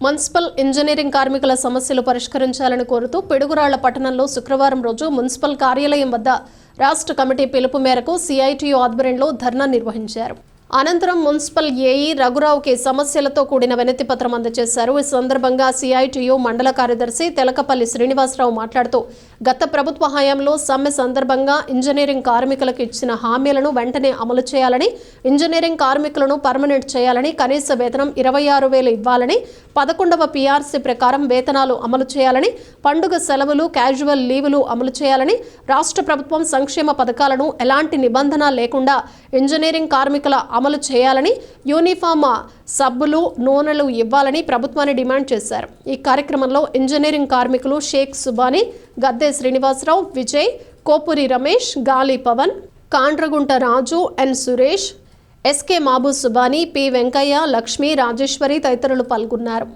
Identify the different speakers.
Speaker 1: Municipal engineering కార్మికుల సమస్యలు పరిష్కరించాలని కోరుతూ పిడుగురాళ్ళ పట్టణంలో శుక్రవారం రోజు మున్సిపల్ కార్యాలయం వద్ద రాష్ట్ర కమిటీ పిలుపు మేరకు సిఐటియు ఆధ్వర్యంలో ధర్నా నిర్వహించారు. అనంతరం మున్సిపల్ ఏఈ రఘురావుకి సమస్యలతో కూడిన వినతి పత్రం అందజేశారు. ఈ సందర్భంగా సిఐటియు మండల కార్యదర్శి తెలకపల్లి శ్రీనివాసరావు మాట్లాడుతూ గత ప్రభుత్వ హయాంలో సమ్మె సందర్భంగా ఇంజనీరింగ్ కార్మికులకు ఇచ్చిన హామీలను వెంటనే అమలు చేయాలని ఇంజనీరింగ్ కార్మికులను పర్మనెంట్ చేయాలని కనీస వేతనం ఇరవై ఆరు వేలు ఇవ్వాలని పదకొండవ పీఆర్సీ ప్రకారం వేతనాలు అమలు చేయాలని పండుగ సెలవులు క్యాజువల్ లీవులు అమలు చేయాలని రాష్ట్ర ప్రభుత్వం సంక్షేమ పథకాలను ఎలాంటి నిబంధన లేకుండా ఇంజనీరింగ్ కార్మికుల అమలు చేయాలని యూనిఫామ్ సబ్బులు నూనెలు ఇవ్వాలని ప్రభుత్వాన్ని డిమాండ్ చేశారు. ఈ కార్యక్రమంలో ఇంజనీరింగ్ కార్మికులు షేక్ సుబాని గద్దె Srinivasarao Vijay Kopuri Ramesh Gali Pavan Kandragunta Raju N Suresh S K Mabu Subani P Venkaiah Lakshmi Rajeswari తదితరులు పాల్గొన్నారు.